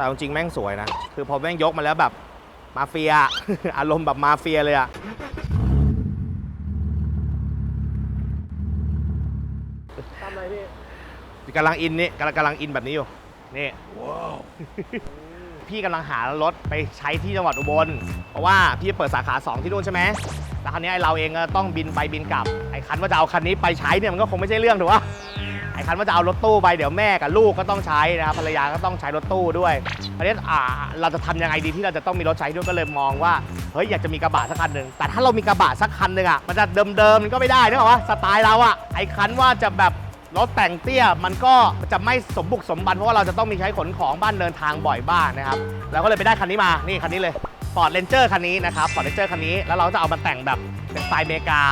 แต่จริงๆแม่งสวยนะ คือพอแม่งยกมาแล้วแบบมาเฟีย อารมณ์แบบมาเฟียเลยอะทำอะไรพี่กำลังอินนี่กำลังกำลังอินแบบนี้อยู่ นี่ พี่กำลังหารถไปใช้ที่จังหวัดอุบล เพราะว่าพี่เปิดสาขา 2 ที่นู่นใช่ไหมแล้วคราวนี้ไอ้เราเองก็ต้องบินไปบินกลับ ไอ้คันว่าจะเอาคันนี้ไปใช้เนี่ยมันก็คงไม่ใช่เรื่องถูกปะ ไอ้คันว่าจะเอารถตู้ไปเดี๋ยวแม่กับลูกก็ต้องใช้นะครับภรรยาก็ต้องใช้รถตู้ด้วยคราวนี้อ่าเราจะทำยังไงดีที่เราจะต้องมีรถใช้ด้วยก็เลยมองว่าเฮ้ยอยากจะมีกระบะสักคันหนึ่งแต่ถ้าเรามีกระบะสักคันหนึ่งอะมันจะเดิมๆมันก็ไม่ได้นะว่าสไตล์เราอะไอ้คันว่าจะแบบรถแต่งเตี้ยมันก็จะไม่สมบุกสมบันเพราะว่าเราจะต้องมีใช้ขนของบ้านเดินทางบ่อยบ้างนะครับเราก็เลยไปได้คันนี้มานี่คันนี้เลยฟอร์ดเ a นเจอร์คันนี้นะครับฟอร์ดเ a นเจอร์คันนี้แล้วเราจะเอามาแต่งแบบเป็นสไตล์อเมริกา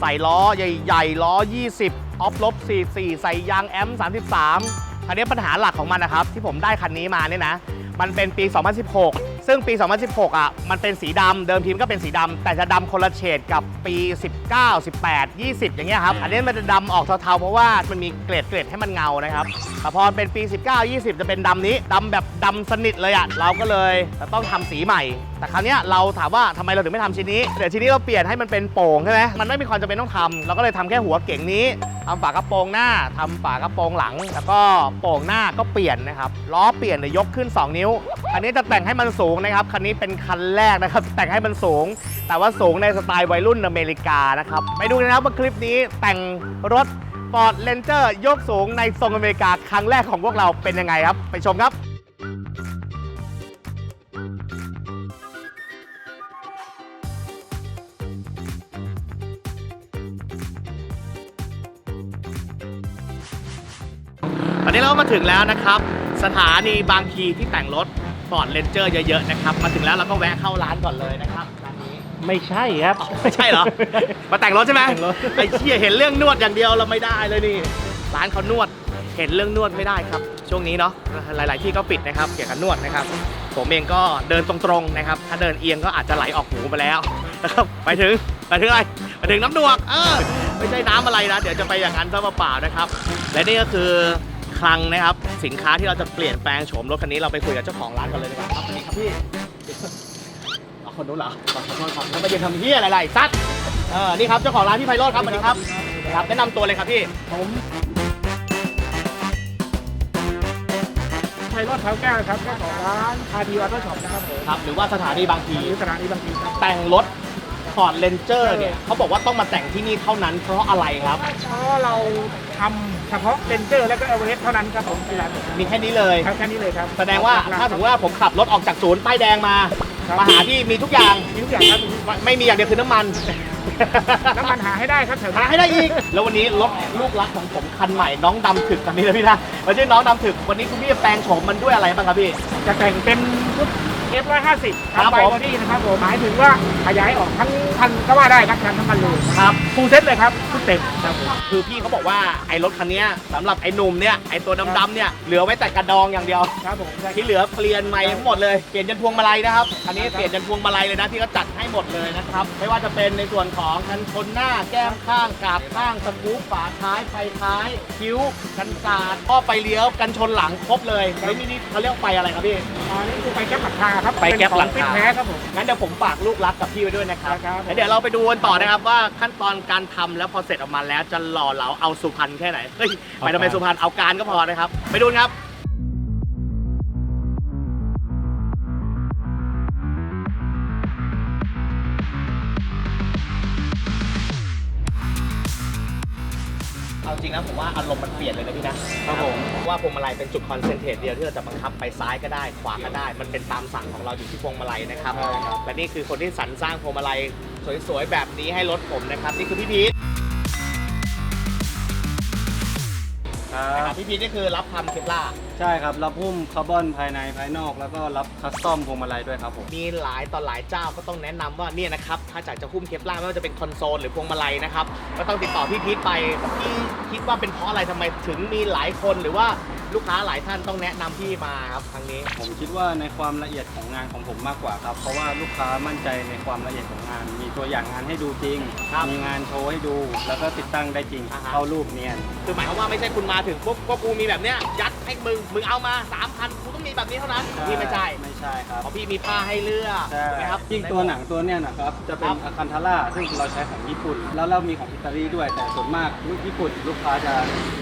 ใส่ล้อใหญ่ๆล้อ 20 ออฟลบ44 ใส่ยางแอม33 คันนี้ปัญหาหลักของมันนะครับ ที่ผมได้คันนี้มาเนี่ยนะ มันเป็นปี 2016 ซึ่งปี 2016 อะ มันเป็นสีดำ เดิมทีมนก็เป็นสีดำ แต่จะดำคนละเฉดกับปี 19 18 20 อย่างเงี้ยครับ อันนี้มันจะดำออกเทาๆ เพราะว่ามันมีเกรดเกรดให้มันเงานะครับ แต่พอเป็นปี 19 20 จะเป็นดำนี้ดำแบบดำสนิทเลยอะ เราก็เลยจะต้องทำสีใหม่ แต่คราวเนี้ยเราถามว่าทำไมเราถึงไม่ทำชิ้นนี้ เดี๋ยวชิ้นนี้เราเปลี่ยนให้มันเป็นโป่งใช่ไหมมันไม่มีความจำเป็นต้องทำเราก็เลยทำแค่หัวเก่งนี้ทำฝากระโปรงหน้าทำฝากระโปรงหลัง แล้วก็โป่งหน้าก็เปลี่ยนนะครับล้อเปลี่ยนเนี่ยยกขึ้น 2 นิ้วคันนี้จะแต่งให้มันสูงนะครับคันนี้เป็นคันแรกนะครับแต่งให้มันสูง แต่ว่าสูงในสไตล์วัยรุ่นอเมริกานะครับไปดูกันนะครับว่าคลิปนี้แต่งรถ Ford Ranger ยกสูงในทรงอเมริกาครั้งแรกของพวกเราเป็นยังไงครับ ไปชมครับตอนนี้เราก็มาถึงแล้วนะครับ สถานีบางพีที่แต่งรถ Ford Ranger เยอะๆนะครับ มาถึงแล้วเราก็แวะเข้าร้านก่อนเลยนะครับร้านนี้ไม่ใช่ครับ ไม่ใช่เหรอ มาแต่งรถใช่ไหมแต่งรถ ไอ้เชี่ยเห็นเรื่องนวดอย่างเดียวเราไม่ได้เลยนี่ ร้านเขานวด เห็นเรื่องนวดไม่ได้ครับ ช่วงนี้เนาะ หลาย ๆ ที่ก็ปิดนะครับ เกี่ยวกับนวดนะครับ ผมเองก็เดินตรงๆนะครับ ถ้าเดินเอียงก็อาจจะไหลออกหูไปแล้วนะครับ ไปถึง ไปถึงอะไร ไปถึงน้ำดวก เออ ไม่ใช่น้ำอะไรนะ เดี๋ยวจะไปอย่างนั้นซะเปล่าๆนะครับ และนี่ก็คือ คลังนะครับ สินค้าที่เราจะเปลี่ยนแปลงโฉมรถคันนี้เราไปคุยกับเจ้าของร้านกันเลยดีกว่าครับสวัสดีครับพี่เอาคนนู้นเหรอขอโทษครับแล้วมายืนทำเฮียอะไรล่ะไอ้ซัดเออนี่ครับเจ้าของร้านพี่ไพโรธครับสวัสดีครับครับ แนะนำตัวเลยครับพี่ผมชัยรอดเท้าแก้วครับเจ้าของร้านพาทีวัตเตอร์ช็อปนะครับผมครับ หรือว่าสถานีบางพีหรือสถานีบางทีครับแต่งรถฟอร์ดเ a นเจอร์เนี่ยเขาบอกว่าต้องมาแต่งที่นี่เท่านั้นเพราะอะไรครับเพราะเราทำ เฉพาะเลนเจอร์และก็เอเวอเรสต์เท่านั้นครับผมที่ร้านผมมีแค่นี้เลย ครับแค่นี้เลยครับแสดงว่าถ้าสมมติว่าผมขับรถออกจากศูนย์ป้ายแดงมาครับมาหาพี่มีทุกอย่าง มีทุกอย่างครับไม่มีอย่างเดียวคือน้ำมัน น้ำมันหาให้ได้ครับแถวหาให้ได้อีก แล้ววันนี้รถลูกรักของผมคันใหม่น้องดำถึกคันนี้เลยพี่นะมันชื่อน้องดำถึกวันนี้คุณพี่จะแปลงโฉมมันด้วยอะไรบ้างครับพี่ จะแต่งเป็นชุด F150 ครับไบผมบอดี้นะครับผมหมายถึงว่าขยายออกทั้งคันก็ว่าได้ครับคันทั้งคันเลยครับ ฟูลเซ็ตเลยครับชุดเต็มครับผม คือพี่เขาบอกว่าไอ้รถคันเนี้ยสำหรับไอ้หนุ่มเนี่ยไอ้ตัวดำๆเนี่ยเหลือไว้แต่กระดองอย่างเดียว ครับผมที่เหลือเปลี่ยนใหม่ทั้งหมดเลย เปลี่ยนยันพวงมาลัยนะครับ อันนี้เปลี่ยนยันพวงมาลัยเลยนะที่เขาจัดให้หมดเลยนะครับ ไม่ว่าจะเป็นในส่วนของกันชนหน้า แก้มข้างกาบข้าง สกู๊ปฝาท้าย ไฟท้าย คิ้ว กันสาดข้อไฟเลี้ยว กันชนหลังครบเลยแล้วนี่นี่เขาเรียกว่าไฟอะไรครับพี่ อันนี้คือไฟแก๊ปหลังคาครับไฟแก๊ปหลังคา เป็นของฟิตแท้ครับผมงั้นเดี๋ยวผมฝากลูกรักกับพี่ไว้ด้วยนะครับครับแล้วเดี๋ยวเราไปดูกันต่อนะครับว่าขั้นตอนการทำแล้วพอเสร็จออกมาแล้วจะหล่อเหลาเอาสุพรรณแค่ไหนเฮ้ยไปทำไมสุพรรณเอาการก็พอนะครับ ไปดูกันครับ จริงนะผมว่าอารมณ์มันเปลี่ยนเลยนะพี่นะครับผมว่าพวงมาลัยเป็นจุดคอนเซนเทรตเดียวที่เราจะบังคับไปซ้ายก็ได้ ขวาก็ได้ มันเป็นตามสั่งของเราอยู่ที่พวงมาลัยนะครับใช่ครับและนี่คือคนที่สรรสร้างพวงมาลัยสวยๆแบบนี้ให้รถผมนะครับนี่คือพี่พีทนะครับพี่พีทนี่คือรับทำเคปล่า ใช่ครับ รับหุ้มคาร์บอนภายในภายนอกแล้วก็รับคัสตอมพวงมาลัยด้วยครับผม มีหลายต่อหลายเจ้าก็ต้องแนะนำว่าเนี่ยนะครับถ้าจากจะหุ้มเคปล่าไม่ว่าจะเป็นคอนโซลหรือพวงมาลัยนะครับก็ต้องติดต่อพี่พีทไปพี่คิดว่าเป็นเพราะอะไรทำไมถึงมีหลายคนหรือว่าลูกค้าหลายท่านต้องแนะนำพี่มาครับครั้งนี้ ผมคิดว่าในความละเอียดของงานของผมมากกว่าครับ เพราะว่าลูกค้ามั่นใจในความละเอียดของงาน มีตัวอย่างงานให้ดูจริง ครับมีงานโชว์ให้ดู แล้วก็ติดตั้งได้จริง อ่าฮะ เข้ารูปเนียน คือหมายความว่าไม่ใช่คุณมาถึงปุ๊บก็กูมีแบบเนี้ยยัดให้มึงมึงเอามา 3,000กูต้องมีแบบนี้เท่านั้นพี่ไม่ใช่ไม่ใช่ครับเพราะพี่มีผ้าให้เลือกใช่ถูกไหมครับ ยิ่งตัวหนังตัวเนี้ยนะครับ จะเป็ครันบอาคันทาร่าซึ่งเราใช้ของญี่ปุ่น แล้วเรามีของอิตาลีด้วย แต่ส่วนมากลูกญี่ปุ่น ลูกค้าจะ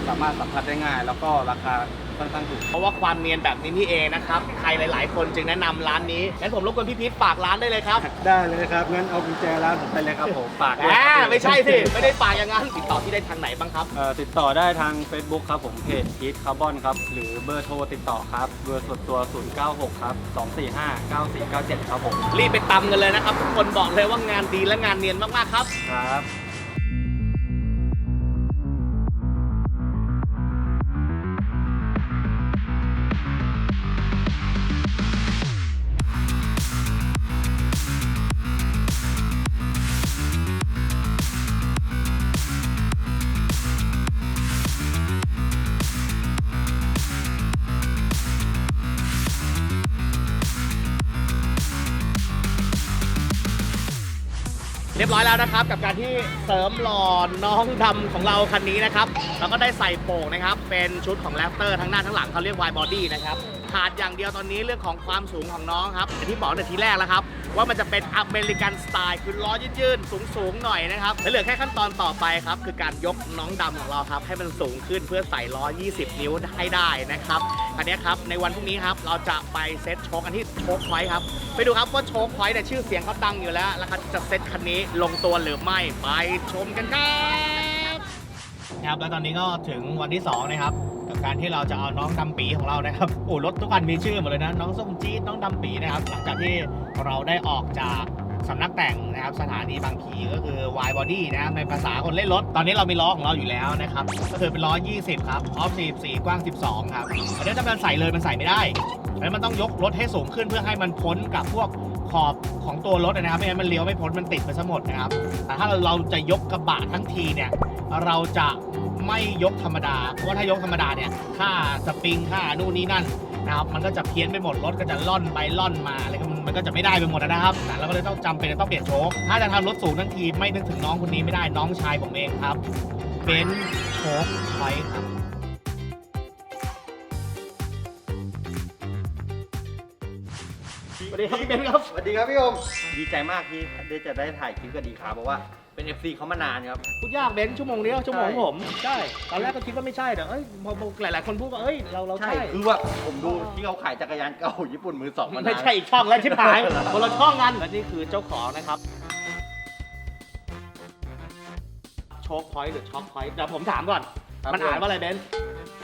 สามารถสัมผัสได้ง่าย แล้วก็ราคา ค่อนข้างถูก เพราะว่าความเนียนแบบนี้นี่เองนะครับ ใครหลาย ๆ คนจึงแนะนำร้านนี้ งั้นผมรบกวนพี่พีทฝากร้านได้เลยครับได้เลยครับ งั้นเอากุญแจร้านผมไปเลยครับผม ฝากด้วยอ่าครับไม่ใช่สิ ไม่ได้ฝากอย่างนั้น ติดต่อที่ได้ทางไหนบ้างครับ เอ่อติดต่อได้ทาง Facebook ครับผม เพจพีทคาร์บอนครับ หรือเบอร์โทรติดต่อครับ เบอร์ส่วนตัว 096 ครับ 245 9497 ครับผม รีบไปตำกันเลยนะครับ ทุกคนบอกเลยว่างานดีและงานเนียนมาก ๆ ครับ ครับ เรียบร้อยแล้วนะครับ กับการที่เสริมหล่อน้องดำของเราคันนี้นะครับแล้วก็ได้ใส่โป่งนะครับ เป็นชุดของแรปเตอร์ทั้งหน้าทั้งหลังเขาเรียกวายบอดี้นะครับขาดอย่างเดียวตอนนี้เรื่องของความสูงของน้องครับอย่างที่บอกในทีแรกแล้วครับ ว่ามันจะเป็นอเมริกันสไตล์คือล้อยืดๆสูงๆหน่อยนะครับและเหลือแค่ขั้นตอนต่อไปครับคือการยกน้องดำของเราครับให้มันสูงขึ้นเพื่อใส่ล้อ 20 นิ้วให้ได้นะครับ อันนี้ครับ ในวันพรุ่งนี้ครับ เราจะไปเซตโชคกันที่โชคพอยต์ครับ ไปดูครับว่าโชคพอยต์เนี่ยชื่อเสียงเขาดังอยู่แล้วแล้วเขาจะเซตคันนี้ลงตัวหรือไม่ ไปชมกันครับครับแล้วตอนนี้ก็ถึงวันที่ 2 นะครับ กับการที่เราจะเอาน้องดำปีของเรานะครับโอ้รถทุกคันมีชื่อหมดเลยนะ น้องส้มจี๊ดน้องดำปีนะครับ หลังจากที่เราได้ออกจาก สำนักแต่งนะครับสถานีบางพีก็คือ Y Body นะครับในภาษาคนเล่นรถ ตอนนี้เรามีล้อของเราอยู่แล้วนะครับ ก็คือเป็นล้อ 20 ครับออฟ44 กว้าง 12 ครับอันนี้ถ้ามันใส่เลยมันใส่ไม่ได้แล้วมันต้องยกรถให้สูงขึ้นเพื่อให้มันพ้นกับพวกขอบของตัวรถนะครับไม่งั้นมันเลี้ยวไม่พ้นมันติดไปซะหมดนะครับแต่ถ้าเราจะยกกระบะทั้งทีเนี่ยเราจะไม่ยกธรรมดาเพราะว่าถ้ายกธรรมดาเนี่ยค่าสปริงค่านู่นนี่นั่น นะครับ มันก็จะเพี้ยนไปหมดรถก็จะล่อนไปล่อนมาอะไรก็มันมันก็จะไม่ได้ไปหมดนะครับนะเราก็เลยต้องจำเป็นจะต้องเปลี่ยนโชคถ้าจะทำรถสูงทั้งทีไม่นึกถึงน้องคนนี้ไม่ได้น้องชายผมเองครับเบนซ์โชคไว้ครับสวัสดีครับพี่เบนซ์ครับ สวัสดีครับพี่โอมดีใจมากที่ได้จะได้ถ่ายคลิปกับดีครับเพราะว่าเป็น FC เขามานานครับ พูดยากเบนซ์ชั่วโมงเดียวชั่วโมงใช่ผมใช่ตอนแรกก็คิดว่าไม่ใช่แต่เอ้ยพอพอหลาย ๆ คนพูดว่าเอ้ยเราเราใช่ใช่คือว่าผมดูที่เขาขายจักรยานเก่าญี่ปุ่นมือสองมานานไม่ใช่อีกช่องแล้วชิบหายคนละช่องกันและนี่คือเจ้าของนะครับโชคพอยต์หรือช็อคพอยต์เดี๋ยวผมถามก่อน ครับ มันอ่านว่าอะไรเบนซ์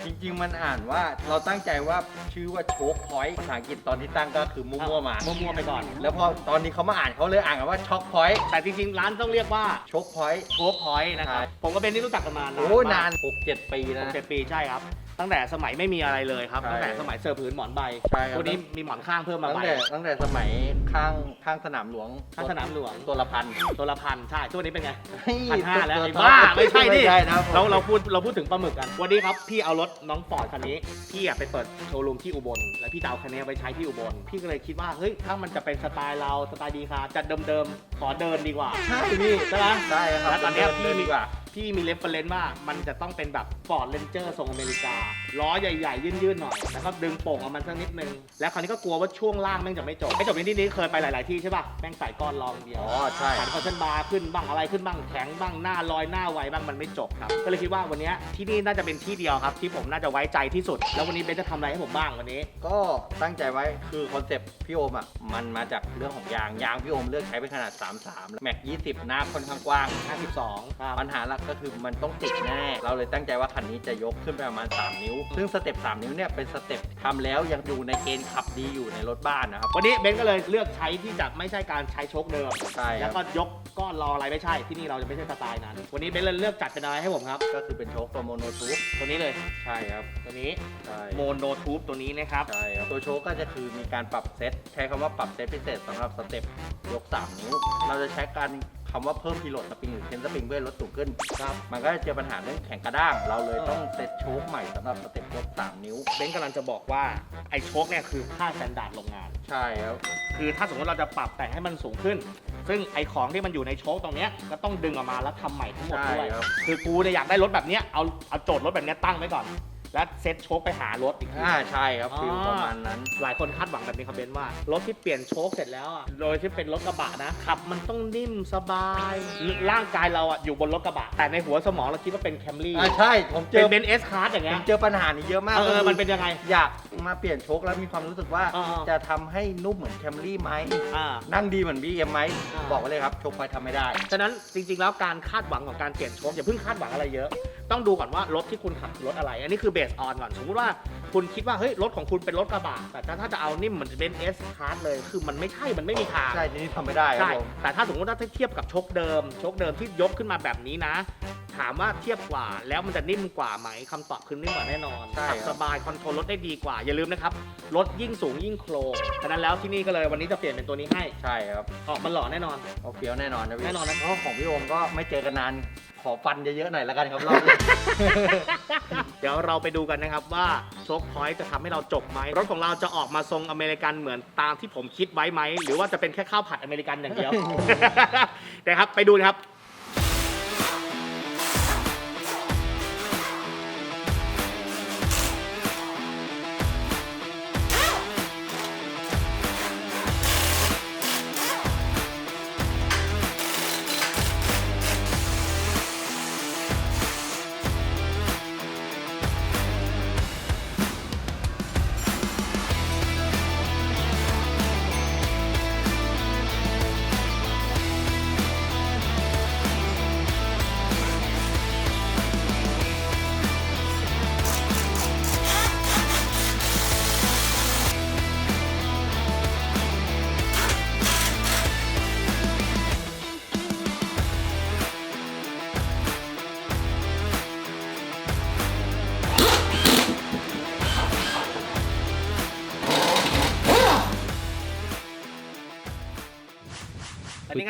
จริง ๆ มันอ่านว่าเราตั้งใจว่าชื่อว่าโชคพอยต์ภาษาอังกฤษตอนที่ตั้งก็คือมั่วๆมา มั่วๆไปก่อน แล้วพอตอนนี้เขามาอ่านเขาเลยอ่านกันว่าช็อคพอยต์แต่จริงๆ ร้านต้องเรียกว่าโชคพอยต์โชคพอยต์นะครับใช่ผมกับเบนซ์นี่รู้จักกันมานานโอ้มากนาน 6-7 ปีแล้วนะ เจ็ดปีใช่ครับ ตั้งแต่สมัยไม่มีอะไรเลยครับ ใช่ตั้งแต่สมัยเสิร์ฟผืนหมอนใบใช่ครับวันนี้มีหมอนข้างเพิ่มมาตั้ใบ งแต่ตั้งแต่สมัยข้างข้างสนามหลวงข้างสนามหลวง ตัวละพันตัวละพันใช่ตัวนี้เป็นไงเฮ้ยพันห้าแล้วตัวไอ้บ้าไม่ใช่ดิไม่ใช่นะเราเราพูดเราพูดถึงปลาหมึกกัน วันนี้ครับพี่เอารถน้องฟอร์ดคันนี้ พี่อะไปเปิดโชว์รูมที่อุบล แล้วพี่จะเอาคันนี้ไปใช้ที่อุบล พี่ก็เลยคิดว่าเฮ้ยถ้ามันจะเป็นสไตล์เราสไตล์ดีคาจัดเดิมๆขอเดินดีกว่า ใช่พี่ใช่ไหม ใช่ครับแล้วตอนเนี้ยพี่มีดีกว่า พี่มีเรฟเฟรนซ์ว่ามันจะต้องเป็นแบบฟอร์ดเ n นเจอร์ทรงอเมริกา ล้อใหญ่ๆ ยื่นๆหน่อย แล้วก็ดึงโป่งออกมาสักนิดนึง แล้วคราวนี้ก็กลัวว่าช่วงล่างแม่งจะไม่จบ ไม่จบในที่นี้เคยไปหลายๆที่ใช่ป่ะ แม่งใส่ก้อนรองเดียวอ๋อใช่ ขันคอนเทนบาร์ขึ้นบ้างอะไรขึ้นบ้างแข็งบ้างหน้าลอยหน้าไวบ้างมันไม่จบครับ ก็เลยคิดว่าวันเนี้ยที่นี่น่าจะเป็นที่เดียวครับที่ผมน่าจะไว้ใจที่สุด แล้ววันนี้เบนจะทำอะไรให้ผมบ้างวันนี้ ก็ตั้งใจไว้คือคอนเซปต์พี่โอมอะมันมาจากเรื่องของยางยางพี่โอมเลือกใช้เป็นขนาด 33 แม็ก 20 หน้าค่อนข้างกว้าง 52 ครับปัญหาหลักก็คือมันต้องติดแน่ เราเลยตั้งใจว่าคันนี้จะยกขึ้นไปประมาณ 3 นิ้ว ซึ่งสเต็ป3นิ้วเนี่ยเป็นสเต็ปทำแล้วยังอยู่ในเกณฑ์ขับดีอยู่ในรถบ้านนะครับ วันนี้เบนก็เลยเลือกใช้ที่จะไม่ใช่การใช้โชคเดิมใช่คแล้รัวบก็ยกก้อนรออะไรไม่ใช่ที่นี่เราจะไม่ใช่สไตล์นั้น วันนี้เบนเลยเลือกจัดเป็นอะไรให้ผมครับ ก็คือเป็นโชคตัวโมโนทูบตัวนี้เลย ใช่ครับ ตัวนี้ใช่โมโนทูบตัวนี้นะครับใช่ครับตัวโชคก็จะคือมีการปรับเซตใช้คำว่าปรับเซตพิเศษสำหรับสเต็ปยก 3 นิ้ว เราจะใช้การ คำว่าเพิ่มพิโลดสปริงหรือเทนสปริงเพื่อให้รถสูงขึ้น ครับมันก็จะเจอปัญหาเรื่องแข็งกระด้าง เราเลยต้องเซตโชคใหม่สำหรับสเต็ปยก3นิ้ว เบนกำลังจะบอกว่าไอ้โชคเนี่ยคือค่าสแตนดาร์ดโรงงาน ใช่ครับ คือถ้าสมมติเราจะปรับแต่งให้มันสูงขึ้น ซึ่งไอ้ของที่มันอยู่ในโชคตรงเนี้ยก็ต้องดึงออกมาแล้วทำใหม่ทั้งหมดด้วย ใช่ครับ คือกูเนี่ยอยากได้รถแบบเนี้ยเอาเอาโจทย์รถแบบเนี้ยตั้งไว้ก่อน แล้วเซ็ตโชคไปหารถอีกที อ่าใช่ครับอ๋อฟิลประมาณนั้น หลายคนคาดหวังแบบนี้ครับเบนซ์ว่ารถที่เปลี่ยนโชคเสร็จแล้วอะโดยที่เป็นรถกระบะนะขับมันต้องนิ่มสบาย ร่างกายเราอะอยู่บนรถกระบะ แต่ในหัวสมองเราคิดว่าเป็นแคมรี่อ่าใช่ผมเจเป็นอเบนซ์เอสคาร์อย่างผเงี้มยเจอปัญหานี้เยอะมากเออก็คือมันเป็นยังไง อยากมาเปลี่ยนโชคแล้วมีความรู้สึกว่าอ่าๆจะทำให้นุ่มเหมือนแคมรี่ไหมอ่า นั่งดีเหมือน BM ไหมอ่า บอกไว้เลยครับโชคไฟทำไม่ได้ ฉะนั้นจริงๆแล้วการคาดหวังของการเปลี่ยนโชคอย่าเพิ่งคาดหวังอะไรเยอะ ต้องดูก่อนว่ารถที่คุณขับรถอะไร อันนี้คือเบสออนก่อน สมมติว่าคุณคิดว่าเฮ้ยรถของคุณเป็นรถกระบะ แต่ถ้าจะเอานิ่มเหมือนจะเป็นเอสคาร์เลย คือมันไม่ใช่ มันไม่มีทาง ใช่ นี่ทำไม่ได้ครับใช่ ผม แต่ถ้าสมมติว่าถ้าเทียบกับโชคเดิมโชคเดิมที่ยกขึ้นมาแบบนี้นะ ถามว่าเทียบกว่าแล้วมันจะนิ่มกว่าไหมคำตอบคือนิ่มกว่าแน่นอนใช่ขับครับสบายคอนโทรลรถได้ดีกว่า อย่าลืมนะครับ รถยิ่งสูงยิ่งโครงฉะนั้นแล้วที่นี่ก็เลยวันนี้จะเปลี่ยนเป็นตัวนี้ให้ ใช่ครับออกมาหล่อแน่นอน เอาเฟี้ยวแน่นอนนะพี่แน่นอนนะ เพราะของพี่โอมก็ไม่เจอกันนาน ขอฟันเยอะๆหน่อยแล้วกันครับรอบนี้ เดี๋ยวเราไปดูกันนะครับว่าโชคพอยต์จะทำให้เราจบไหมรถของเราจะออกมาทรงอเมริกันเหมือนตามที่ผมคิดไว้ไหม หรือว่าจะเป็นแค่ข้าวผัดอเมริกันอย่างเดียว นะครับไปดูนะครับ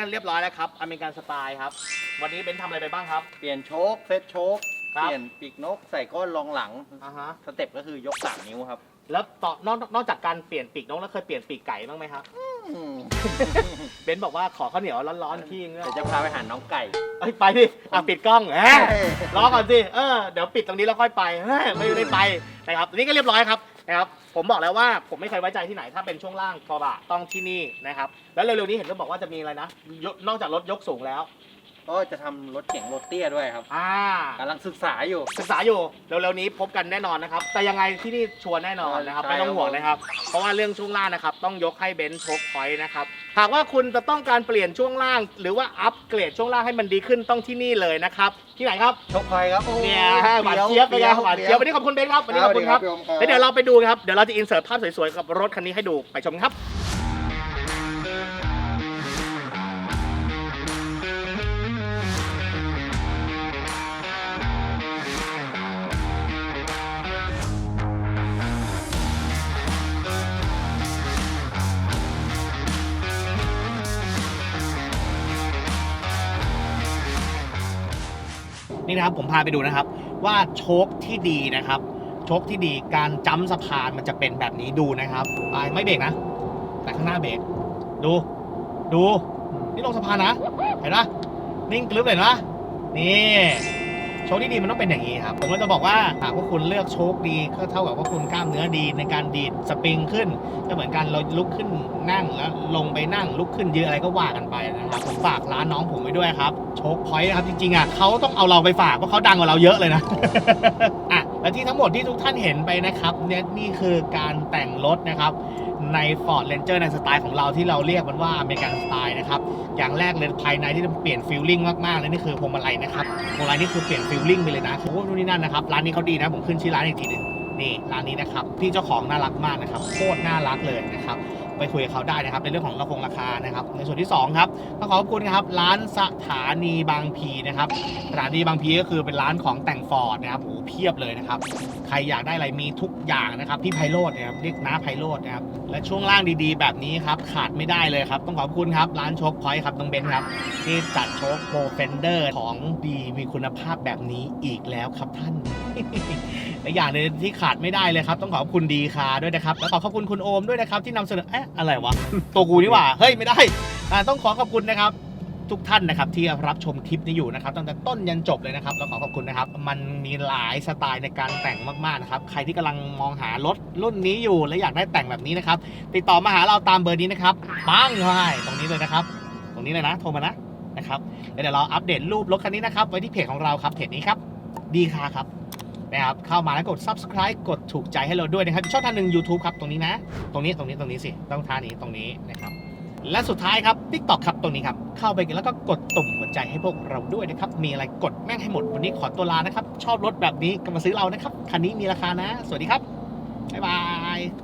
กันเรียบร้อยแล้วครับอเมริกันสไตล์ครับ วันนี้เบนซ์ทำอะไรไปบ้างครับ เปลี่ยนโชคเซตโชคครับ เปลี่ยนปีกนกใส่ก้อนรองหลัง อ่าฮะสเต็ปก็คือยก3นิ้วครับแล้วต่อนอกนอกจากการเปลี่ยนปีกนกแล้วเคยเปลี่ยนปีกไก่บ้างไหมครับอืมเบนซ์บอกว่าขอข้าวเหนียวร้อนๆที่นึงด้วยเดี๋ยวจะพาไปหาน้องไก่ เอ้ยไปดิอะปิดกล้องแหม รอก่อนสิ เออ เดี๋ยวปิดตรงนี้แล้วค่อยไปเฮ้ยไม่ได้ไปนะครับอันนี้ก็เรียบร้อยครับ นะครับผมบอกแล้วว่าผมไม่เคยไว้ใจที่ไหนถ้าเป็นช่วงล่างกระบะต้องที่นี่นะครับแล้วเร็วๆนี้เห็นก็บอกว่าจะมีอะไรนะยกนอกจากรถยกสูงแล้ว ก็จะทำรถเก๋งรถเตี้ยด้วยครับอ่ากำลังศึกษาอยู่ ศึกษาอยู่เร็วๆนี้พบกันแน่นอนนะครับ แต่ยังไงที่นี่ชัวร์แน่นอนนะครับใช่ ไม่ต้องห่วงนะครับ เพราะว่าเรื่องช่วงล่างนะครับ ต้องยกให้เบนซ์โชคพอยต์นะครับหากว่าคุณจะต้องการเปลี่ยนช่วงล่าง หรือว่าอัปเกรดช่วงล่างให้มันดีขึ้นต้องที่นี่เลยนะครับที่ไหนครับโชคพอยครับโอ้เนี่ยหวานเจี๊ยบไปไงหวานเจี๊ยบวันนี้ขอบคุณเบนซ์ครับวันนี้ขอบคุณครับ แล้วเดี๋ยวเราไปดูครับ เดี๋ยวเราจะอินเสิร์ตภาพสวยๆ กับรถคันนี้ให้ดู ไปชมครับ นี่นะครับผมพาไปดูนะครับ ว่าโชคที่ดีนะครับ โชคที่ดีการจ้ำสะพานมันจะเป็นแบบนี้ดูนะครับไปไม่เบรกนะ แต่ข้างหน้าเบรกดู ดู นี่ลงสะพานนะ เห็นปะนิ่งกลึบเลยนะนี่ โชคที่ดีมันต้องเป็นอย่างนี้ครับ ผมก็จะบอกว่าหากว่าคุณเลือกโชคดีก็เท่ากับว่าคุณกล้ามเนื้อดีในการดีดสปริงขึ้น ก็เหมือนกันเราลุกขึ้นนั่งแล้วลงไปนั่งลุกขึ้นยืนอะไรก็ว่ากันไปนะครับผมฝากร้านน้องผมไว้ด้วยครับ โชคพอยต์นะครับจริงๆอะเขาต้องเอาเราไปฝากเพราะเขาดังกว่าเราเยอะเลยนะอะและที่ทั้งหมดที่ทุกท่านเห็นไปนะครับเนี่ยนี่คือการแต่งรถนะครับ ใน Ford Ranger ในสไตล์ของเราที่เราเรียกมันว่าอเมริกันสไตล์นะครับ อย่างแรกเลยภายในที่มันเปลี่ยนฟิลลิ่งมากๆเลยนี่คือพวงมาลัยนะครับพวงมาลัยนี่คือเปลี่ยนฟิลลิ่งไปเลยนะโอ้โหนู่นนี่นั่นนะครับร้านนี้เขาดีนะผมขึ้นชื่อร้านอีกทีหนึง นี่ร้านนี้นะครับพี่เจ้าของน่ารักมากนะครับโคตรน่ารักเลยนะครับไปคุยกับเขาได้นะครับในเรื่องของราคงราคานะครับ ในส่วนที่สองครับต้องขอขอบคุณครับร้านสถานีบางพีนะครับสถานีบางพีก็คือเป็นร้านของแต่งฟอร์ดนะครับโอ้เพียบเลยนะครับใครอยากได้อะไรมีทุกอย่างนะครับพี่ไพโรดนะครับเรียกน้าไพโรดนะครับและช่วงล่างดีๆ แบบนี้ครับขาดไม่ได้เลยครับต้องขอบคุณครับร้านโชคพอยต์ครับน้องเบนซ์ครับที่จัดโชคโปรเฟนเดอร์ของดีมีคุณภาพแบบนี้อีกแล้วครับท่านและอย่างหนึงที่ขาดไม่ได้เลยครับ ต้องขอบคุณดีคาด้วยนะครับแล้วขอขอบคุณคุณโอมด้วยนะครับที่นำเสนอเอ๊ะอะไรวะ ตัวกูนี่หว่าเฮ้ยไม่ได้อ่าต้องขอขอบคุณนะครับ ทุกท่านนะครับที่รับชมคลิปนี้อยู่นะครับตั้งแต่ต้นยันจบเลยนะครับแล้วขอขอบคุณนะครับ มันมีหลายสไตล์ในการแต่งมากๆนะครับใครที่กำลังมองหารถรุ่นนี้อยู่และอยากได้แต่งแบบนี้นะครับ ติดต่อมาหาเราตามเบอร์นี้นะครับปังเข้าให้ตรงนี้เลยนะครับ ตรงนี้เลยนะโทรมานะนะครับแล้วเดี๋ยวเราอัปเดตรูปรถคันนี้นะครับไว้ที่เพจของเราครับเพจนี้ครับดีค่าครับ นะครับเข้ามาแล้วกด subscribe กดถูกใจให้เราด้วยนะครับช่องทางหนึ่ง YouTube ครับตรงนี้นะ ตรงนี้ตรงนี้ตรงนี้สิต้องท่านี้ตรงนี้นะครับและสุดท้ายครับ TikTok ครับตรงนี้ครับ เข้าไปกันแล้วก็กดตุ่มหัวใจให้พวกเราด้วยนะครับ มีอะไรกดแม่งให้หมดวันนี้ขอตัวลานะครับ ชอบรถแบบนี้ก็มาซื้อเรานะครับ คันนี้มีราคานะ สวัสดีครับ บ๊ายบาย